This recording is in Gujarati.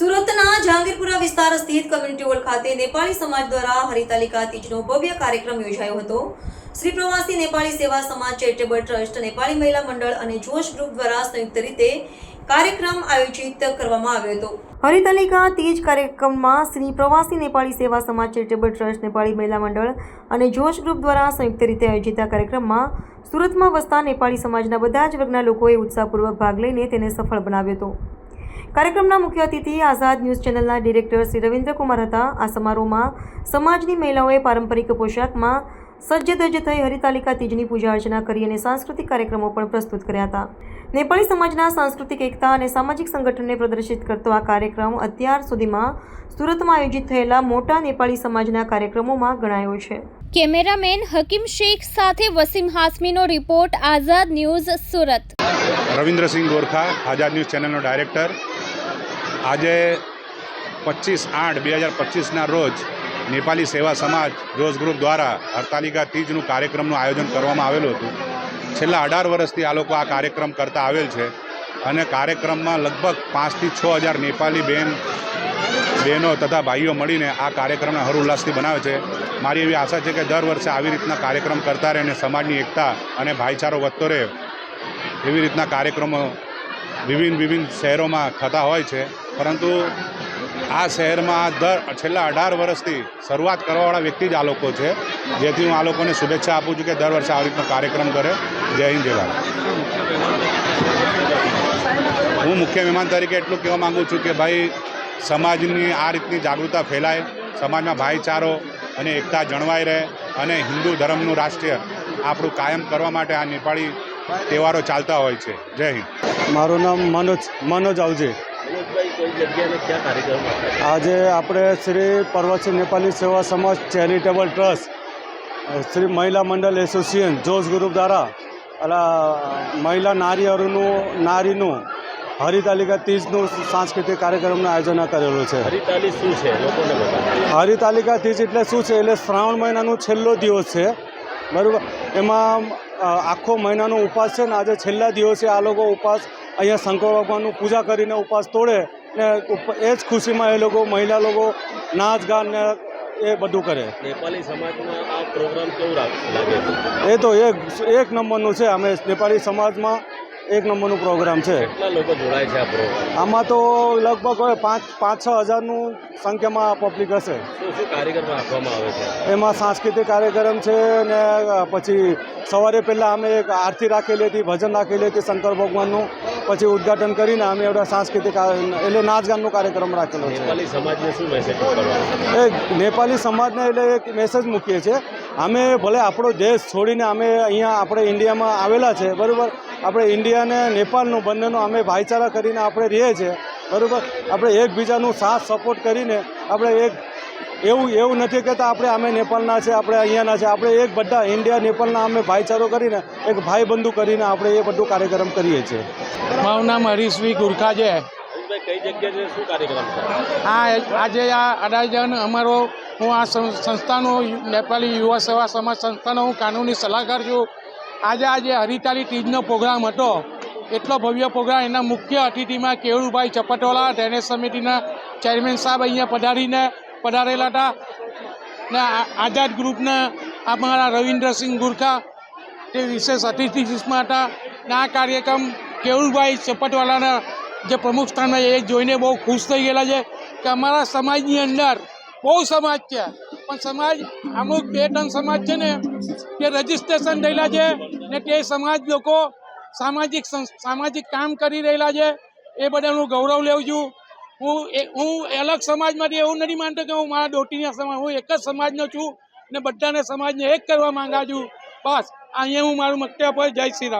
સુરતના જહાંગીરપુરા વિસ્તાર સ્થિત કમ્યુનિટી હોલ ખાતે નેપાળી સમાજ દ્વારા હરિતાલિકા તીજનો ભવ્ય કાર્યક્રમ યોજાયો હતો. શ્રી પ્રવાસી નેપાળી સેવા સમાજ ચેરિટેબલ ટ્રસ્ટ નેપાળી મહિલા મંડળ અને જોશ ગ્રુપ દ્વારા સંયુક્ત રીતે કાર્યક્રમ આયોજિત કરવામાં આવ્યો હતો. હરિતાલિકા તીજ કાર્યક્રમમાં શ્રી પ્રવાસી નેપાળી સેવા સમાજ ચેરિટેબલ ટ્રસ્ટ નેપાળી મહિલા મંડળ અને જોશ ગ્રુપ દ્વારા સંયુક્ત રીતે આયોજિત આ કાર્યક્રમમાં સુરતમાં વસતા નેપાળી સમાજના બધા જ વર્ગના લોકોએ ઉત્સાહપૂર્વક ભાગ લઈને તેને સફળ બનાવ્યો હતો. કાર્યક્રમના મુખ્ય અતિથિ આઝાદ ન્યૂઝ ચેનલના ડિરેક્ટર શ્રી રવિન્દ્ર કુમાર હતા. આ સમારોહમાં સમાજની મહિલાઓએ પારંપરિક પોશાકમાં સજ્જ ધજ થઈ હરિતાલિકા તીજની પૂજા અર્ચના કરી અને સાંસ્કૃતિક કાર્યક્રમો પણ પ્રસ્તુત કર્યા હતા. નેપાળી સમાજના સાંસ્કૃતિક એકતા અને સામાજિક સંગઠનને પ્રદર્શિત કરતો આ કાર્યક્રમ અત્યાર સુધીમાં સુરતમાં આયોજિત થયેલા મોટા નેપાળી સમાજના કાર્યક્રમોમાં ગણાયો છે. કેમેરામેન હકીમ શેખ સાથે Wasim હાસમીનો report Azad news Surat. Ravindrasinh Gorkha Azad news ચેનલનો director. આજે પચીસ આઠ બે હજાર પચીસના રોજ નેપાળી સેવા સમાજ રોઝ ગ્રુપ દ્વારા હરતાલિકા તીજનું કાર્યક્રમનું આયોજન કરવામાં આવેલું હતું. છેલ્લા અઢાર વર્ષથી આ લોકો આ કાર્યક્રમ કરતા આવેલ છે અને કાર્યક્રમમાં લગભગ પાંચથી છ હજાર નેપાલી બહેન બહેનો તથા ભાઈઓ મળીને આ કાર્યક્રમને હર ઉલ્લાસથી બનાવે છે. મારી એવી આશા છે કે દર વર્ષે આવી રીતના કાર્યક્રમ કરતા રહે અને સમાજની એકતા અને ભાઈચારો વધતો રહે એવી રીતના કાર્યક્રમો વિભિન્ન વિભિન્ન શહેરોમાં થતા હોય છે. પરંતુ આ શહેરમાં દર છેલ્લા અઢાર વર્ષથી શરૂઆત કરવાવાળા વ્યક્તિ જ આ લોકો છે. જેથી હું આ લોકોને શુભેચ્છા આપું છું કે દર વર્ષે આવી રીતનો કાર્યક્રમ કરે. જય હિન્દ, જય ભારત. હું મુખ્ય મહેમાન તરીકે એટલું કહેવા માગું છું કે ભાઈ, સમાજની આ રીતની જાગૃતતા ફેલાય, સમાજમાં ભાઈચારો અને એકતા જળવાઈ રહે અને હિન્દુ ધર્મનું રાષ્ટ્રીય આપણું કાયમ કરવા માટે આ નેપાળી તહેવારો ચાલતા હોય છે. જય હિન્દ. મારું નામ મનોજ મનોજ આવજે. આજે આપણે શ્રી પર્વતસિંહ નેપાલી સેવા સમાજ ચેરિટેબલ ટ્રસ્ટ શ્રી મહિલા મંડળ એસોસિએશન જોશ ગ્રુપ દ્વારા અલા મહિલા નારીઓનું નારીનું હરિતાલિકા તીજનું સાંસ્કૃતિક કાર્યક્રમનું આયોજન કરેલું છે. હરિતાલી શું છે? હરિતાલિકા તીજ એટલે શું છે? એટલે શ્રાવણ મહિનાનો છેલ્લો દિવસ છે. બરાબર? એમાં આખો મહિનાનો ઉપવાસ છે ને આજે છેલ્લા દિવસે આ લોકો ઉપવાસ અહીંયા શંકર ભગવાનનું પૂજા કરીને ઉપવાસ તોડે ને એ જ ખુશીમાં એ લોકો મહિલા લોકો નાચ ગાન ને એ બધું કરે. નેપાળી સમાજમાં આ પ્રોગ્રામ કેવું લાગે એ તો એક એક નંબરનું છે. અમે નેપાળી સમાજમાં એક નંબરનું પ્રોગ્રામ છે. કેટલા લોકો જોડાય છે આ આમાં તો લગભગ પાંચ પાંચ છ હજારનું સંખ્યામાં પબ્લિક હશે. શું શું કાર્યક્રમ આપવામાં આવે છે? એમાં સાંસ્કૃતિક કાર્યક્રમ છે ને પછી સવારે પહેલાં અમે એક આરતી રાખેલી હતી ભજન રાખેલી હતી શંકર ભગવાનનું. પછી ઉદ્ઘાટન કરીને અમે એવડા સાંસ્કૃતિક એટલે નાચગાનનો કાર્યક્રમ રાખેલો છે. નેપાળી સમાજને શું મેસેજ એ નેપાળી સમાજને એટલે એક મેસેજ મૂકીએ છીએ. અમે ભલે આપણો દેશ છોડીને અમે અહીંયા આપણે ઇન્ડિયામાં આવેલા છે બરાબર? આપણે ઇન્ડિયા અને નેપાળનું બંનેનો અમે ભાઈચારા કરીને આપણે રહીએ છીએ. બરાબર? આપણે એકબીજાનું સાથ સપોર્ટ કરીને આપણે એક એવું એવું નથી કહેતા આપણે અમે નેપાળના છે આપણે અહીંયાના છે. આપણે એક બધા ઇન્ડિયા નેપાળના અમે ભાઈચારો કરીને એક ભાઈબંધુ કરીને આપણે એ બધું કાર્યક્રમ કરીએ છીએ. મારું નામ હરીશભાઈ ગુરખા છે. હરીશભાઈ કઈ જગ્યાએ છે? શું કાર્યક્રમ છે? આ આજે આ આયોજન અમારો હું આ સં- સંસ્થાનો નેપાળી યુવા સેવા સમાજ સંસ્થાનો હું કાનૂની સલાહકાર છું. આજે આજે હરિતાલી તીજનો પ્રોગ્રામ હતો, એટલો ભવ્ય પ્રોગ્રામ એના મુખ્ય અતિથિમાં કેવુભાઈ ચપટોલા ડ્રેનેજ સમિતિના ચેરમેન સાહેબ અહીંયા પધારીને પધારેલા હતા. ને આઝાદ ગ્રુપના અમારા રવિન્દ્રસિંહ ગુરખા, તે વિશેષ અતિથિમાં હતા. ને આ કાર્યક્રમ કેવુભાઈ ચપટવાલાના જે પ્રમુખ સ્થાનમાં એ જોઈને બહુ ખુશ થઈ ગયેલા છે કે અમારા સમાજની અંદર બહુ સમાજ છે. પણ સમાજ, અમુક બે ત્રણ સમાજ છે ને તે રજીસ્ટ્રેશન થયેલા છે ને તે સમાજ લોકો સામાજિક સામાજિક કામ કરી રહેલા છે, એ બધાનું ગૌરવ લેવું છું. હું એ, હું અલગ સમાજમાંથી એવું નથી માનતો કે હું મારા દોટીના સમાજ, હું એક જ સમાજનો છું ને બધાને સમાજને એક કરવા માંગા છું. બસ, અહીંયા હું મારું મક્તવ્ય પર જય શ્રી રામ.